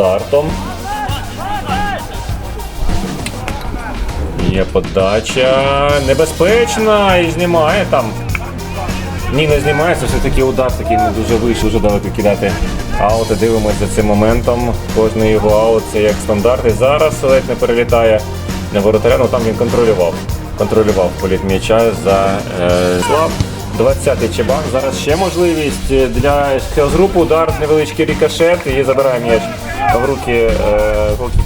стандартом. Є подача небезпечна і знімає там. Ні, не знімається, все-таки удар такий не дуже вийшов, дуже далеко кидати аути. Дивимося за цим моментом. Кожний його аут це як стандарт. І зараз ледь не перелітає на воротаря, ну там він контролював. Контролював політ м'яча за е, слаб. 20-й чебан. Зараз ще можливість для хелзрупу. Удар, невеличкий рікошет і забирає м'яч в руки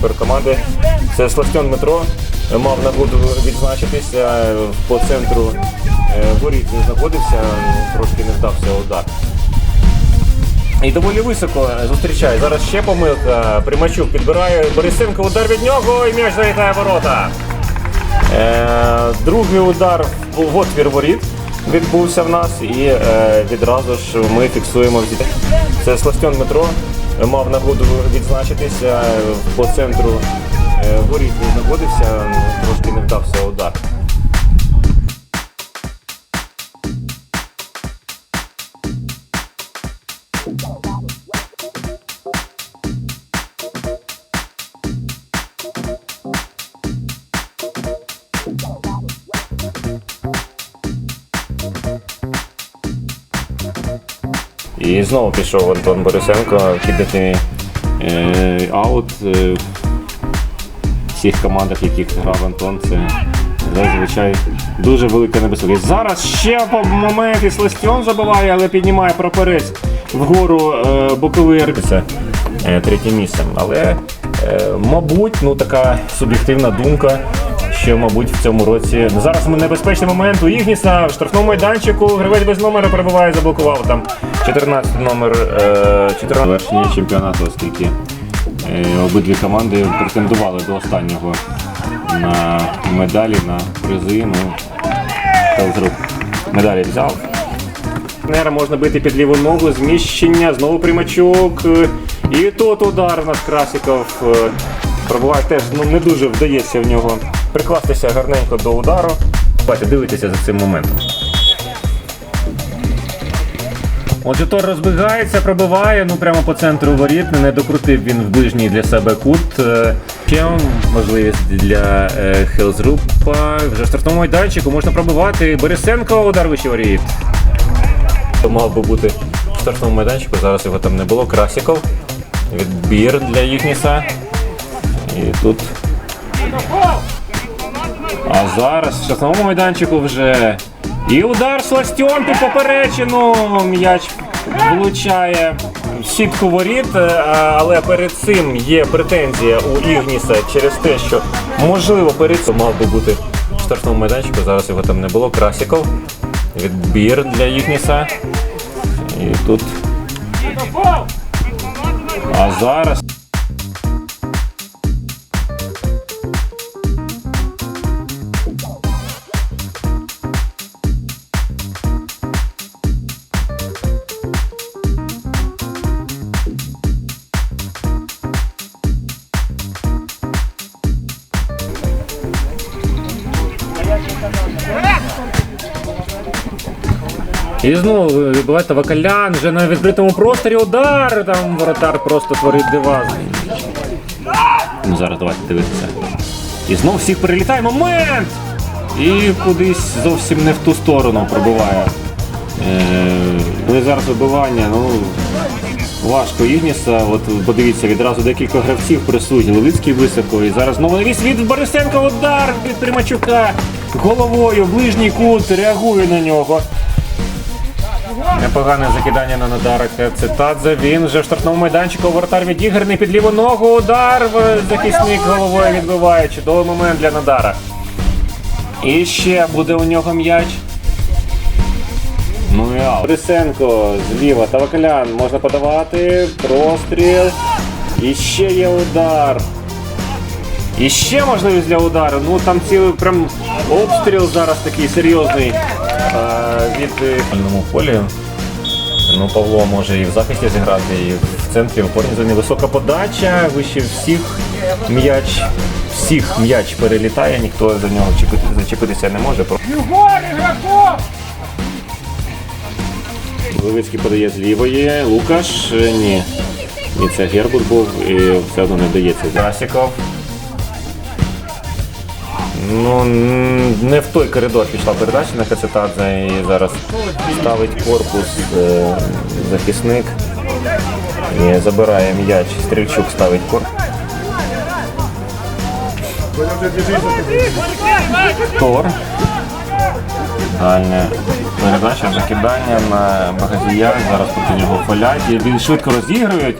е, команди. Це Сластьон Дмитро. Мав нагоду відзначитися по центру е, воріт він знаходився, трошки не вдався удар. І доволі високо зустрічає. Зараз ще помилка. Примачук підбирає Борисенко, удар від нього і м'яч залітає ворота. Е, другий удар в отвір воріт відбувся в нас і е, відразу ж ми фіксуємо взяти. Це Сластьон метро мав нагоду відзначитися по центру е, воріт знаходився, трошки не вдався удар. І знову пішов Антон Борисенко кидати е, аут. Е, в всіх командах, в яких грав Антон, це зазвичай дуже велика небезпека. Зараз ще по момент і Сластьон забиває, але піднімає проперець вгору е, боковий. Це е, третє місце. Але, е, мабуть, ну така суб'єктивна думка. Що, мабуть, в цьому році ну, зараз ми небезпечний момент у Ігніса в штрафному майданчику. Гравець без номера перебуває, заблокував там 14 номер е, 14 завершення чемпіонату, оскільки е, обидві команди претендували до останнього на медалі, на призи. Ну, Хелзрук медалі взяв. Партнера можна бити під ліву ногу, зміщення, знову примачок. е, І тут удар у нас Красіков. е, Пробуває теж ну, не дуже вдається в нього прикластися гарненько до удару. Бачите, дивитеся за цим моментом. Отже, Тор розбігається, пробиває, ну прямо по центру воріт. Не докрутив він в ближній для себе кут. Ще можливість для е, Хелзрупа. Вже в штрафному майданчику можна пробивати. Борисенко удар вище воріт. Мав би бути в штрафному майданчику, зараз його там не було. Красіков. Відбір для Ігніса. І тут. А зараз в штрафному майданчику вже. І удар Сластьон поперечину. М'яч влучає в сітку воріт, е, але перед цим є претензія у Ігніса через те, що можливо перед цим мав би бути в штрафному майданчику. Зараз його там не було. Красіков. Відбір для Ігніса. І тут. А зараз. І знову вибивається Вакалян, вже на відкритому просторі удар, там воротар просто творить дива. Ну зараз давайте дивитися. І знову всіх перелітає момент! І кудись зовсім не в ту сторону пробиває. Е, зараз вибивання, ну важко Ігніса. От подивіться, відразу декілька гравців присутні. Левицький високо. І зараз знову навіс від Борисенка удар від Примачука головою, ближній кут, реагує на нього. Непогане закидання на Надарика Цитадзе. Він вже в штрафному майданчику. Воротар відіграний під ліву ногу. Удар. Захисник головою відбиває. Чудовий момент для Надара. І ще буде у нього м'яч. Ну і. Борисенко зліва. Тавакалян можна подавати. Простріл. І ще є удар. І ще можливість для удару. Ну там цілий прям обстріл зараз такий серйозний від е, фальному полі. Ну, Павло може і в захисті зіграти, і в центрі в опорній зоні. Висока подача, вище всіх м'яч. Всіх м'яч перелітає, ніхто за нього зачепитися не може. Левицький подає з лівої. Лукаш е, ні. І це Гербут був, і все одно не вдається. Красіков. Ну, не в той коридор пішла передача на Кацетадзе і зараз ставить корпус е, захисник. І забирає м'яч. Стрільчук ставить корпус. Тор. Дальня передача, закидання на Багазія. Зараз проти нього фалять. Він швидко розігрують.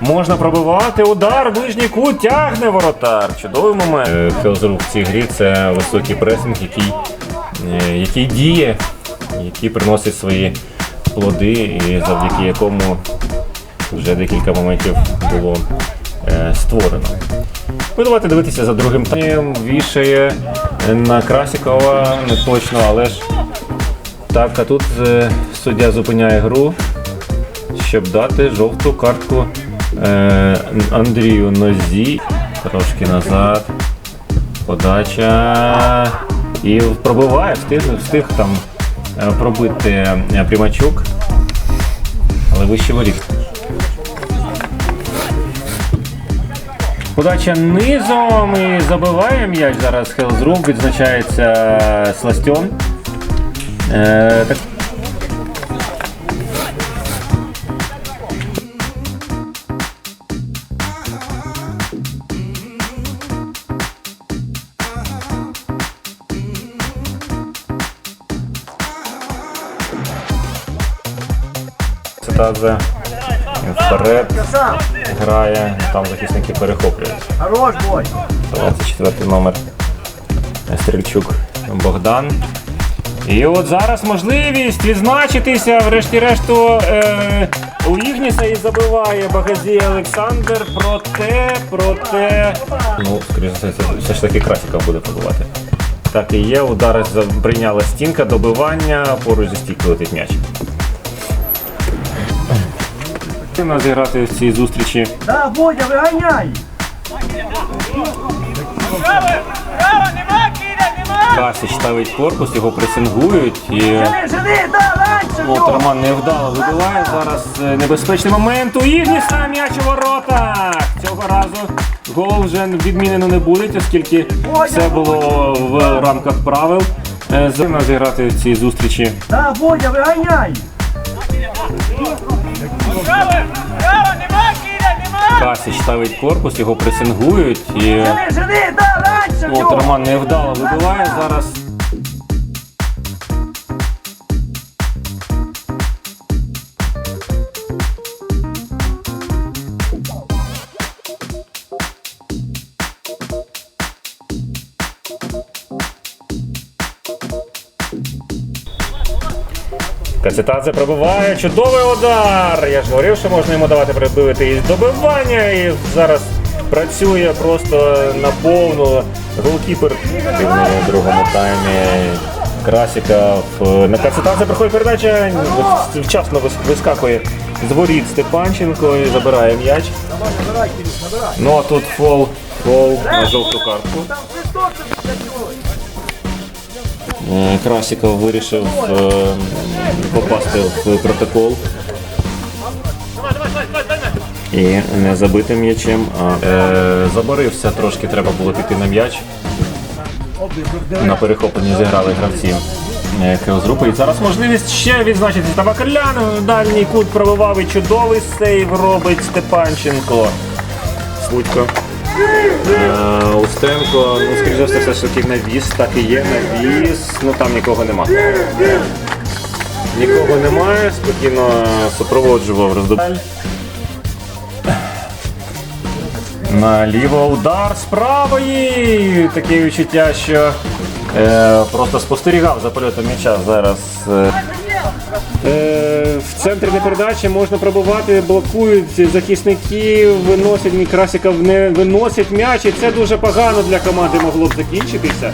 Можна пробивати удар, ближній кут, тягне воротар. Чудовий момент. Е, Хелзрук в цій грі це високий пресинг, який, е, який діє, який приносить свої плоди, і завдяки якому вже декілька моментів було е, створено. Ну, давайте дивитися за другим таймом. Вішає на Красікова, не точно, але ж так, а тут суддя зупиняє гру, щоб дати жовту картку е, Андрію Нозі. Трошки назад. Подача. І пробиває, встиг, встиг там е, пробити е, Примачук. Але вище воріт. Подача низом і забиває м'яч зараз Хелзрум, відзначається Сластьон. Е, так... Цитадзе вперед грає, там захисники перехоплюють. Хорош, бой! 24 номер Стрільчук Богдан. І от зараз можливість відзначитися, врешті-решту, е, у Ігніса і забиває Багазій Олександр. Проте, проте. Ну, скоріше все, це все ж таки Красіка буде пробувати. Так і є. Удар за- прийняла стінка, добивання, поруч зі стійкою летить м'яч. Нас зіграти в цій зустрічі Да, Бодя, виганяй! Касич ставить корпус, його пресингують і от Роман невдало вибиває. Зараз е, небезпечний момент. У Ігніса м'яч у воротах. Цього разу гол вже відмінено не буде, оскільки все було в рамках правил. Е, За нас зіграти в цій зустрічі. Да, Бодя, виганяй! Касич ставить корпус, його пресингують і от Роман невдало вибиває. Зараз. Кацетадзе пробиває, чудовий удар! Я ж говорив, що можна йому давати прибивити і добивання, і зараз працює просто на повну. Голкіпер у другому таймі. Красіка в- на Кацетадзе приходить передача, вчасно вискакує з воріт Степанченко і забирає м'яч. Ну а тут фол, фол на жовту картку. Е, Красіков вирішив е, попасти в протокол. І не забитим м'ячем, а е, заборився трошки, треба було піти на м'яч. На перехопленні зіграли гравці е, Кеозрупи. І зараз можливість ще відзначити Табакалян. Дальній кут пробивав і чудовий сейв робить Степанченко. Слудько. Е, Устенко, ну скоріш за все, все ж таки навіс, так і є навіс, ну там нікого нема. Нікого немає, спокійно супроводжував роздобаль. Наліво удар з. Таке відчуття, що е, просто спостерігав за польотом м'яча зараз. Е, в центрі на передачі можна пробувати, блокують захисники, виносять Красіков не виносять м'яч, і це дуже погано для команди могло б закінчитися.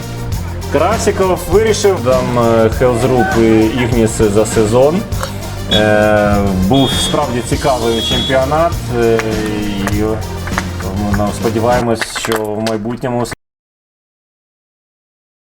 Красіков вирішив там е, Хелзруп і Ігніс за сезон. Е, був справді цікавий чемпіонат. Е, і, ну, сподіваємось, що в майбутньому